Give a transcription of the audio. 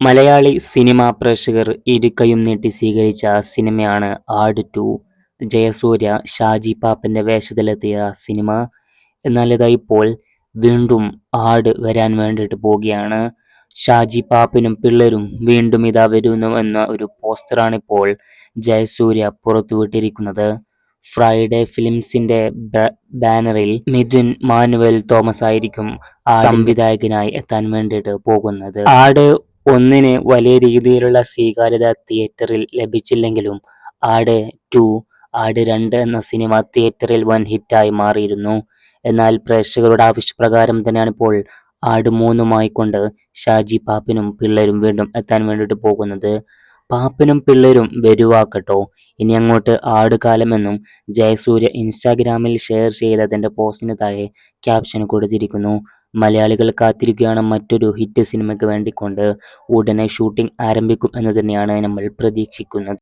Malayali cinema പ്രേക്ഷകർ ഇരുക്കയും നീട്ടി സ്വീകരിച്ച സിനിമയാണ് ആട് ടു. ജയസൂര്യ ഷാജി പാപ്പന്റെ വേഷത്തിലെത്തിയ സിനിമ. എന്നാൽ ഇതാ ഇപ്പോൾ വീണ്ടും ആട് വരാൻ വേണ്ടിയിട്ട് പോവുകയാണ്. ഷാജി പാപ്പനും പിള്ളേരും വീണ്ടും ഇതാ വരുന്നു എന്ന ഒരു പോസ്റ്ററാണ് ഇപ്പോൾ ജയസൂര്യ പുറത്തുവിട്ടിരിക്കുന്നത്. ഫ്രൈഡേ ഫിലിംസിന്റെ ബാനറിൽ മിഥുൻ മാനുവൽ തോമസ് ആയിരിക്കും ആ സംവിധായകനായി എത്താൻ വേണ്ടിയിട്ട് പോകുന്നത്. ആട് ഒന്നിന് വലിയ രീതിയിലുള്ള സ്വീകാര്യത തിയേറ്ററിൽ ലഭിച്ചില്ലെങ്കിലും ആട് ടു, ആട് രണ്ട് എന്ന സിനിമ തിയേറ്ററിൽ വൻ ഹിറ്റായി മാറിയിരുന്നു. എന്നാൽ പ്രേക്ഷകരുടെ ആവശ്യപ്രകാരം തന്നെയാണ് ഇപ്പോൾ ആട് മൂന്നുമായി കൊണ്ട് ഷാജി പാപ്പനും പിള്ളേരും വീണ്ടും എത്താൻ വേണ്ടിയിട്ട് പോകുന്നത്. പാപ്പനും പിള്ളേരും വരുവാക്കട്ടോ ഇനി അങ്ങോട്ട് ആട് കാലമെന്നും ജയസൂര്യ ഇൻസ്റ്റാഗ്രാമിൽ ഷെയർ ചെയ്ത തന്റെ പോസ്റ്റിന് താഴെ ക്യാപ്ഷൻ കൊടുത്തിരിക്കുന്നു. മലയാളികൾ കാത്തിരിക്കുകയാണ് മറ്റൊരു ഹിറ്റ് സിനിമയ്ക്ക് വേണ്ടിക്കൊണ്ട്. ഉടനെ ഷൂട്ടിംഗ് ആരംഭിക്കും എന്ന് തന്നെയാണ് നമ്മൾ പ്രതീക്ഷിക്കുന്നത്.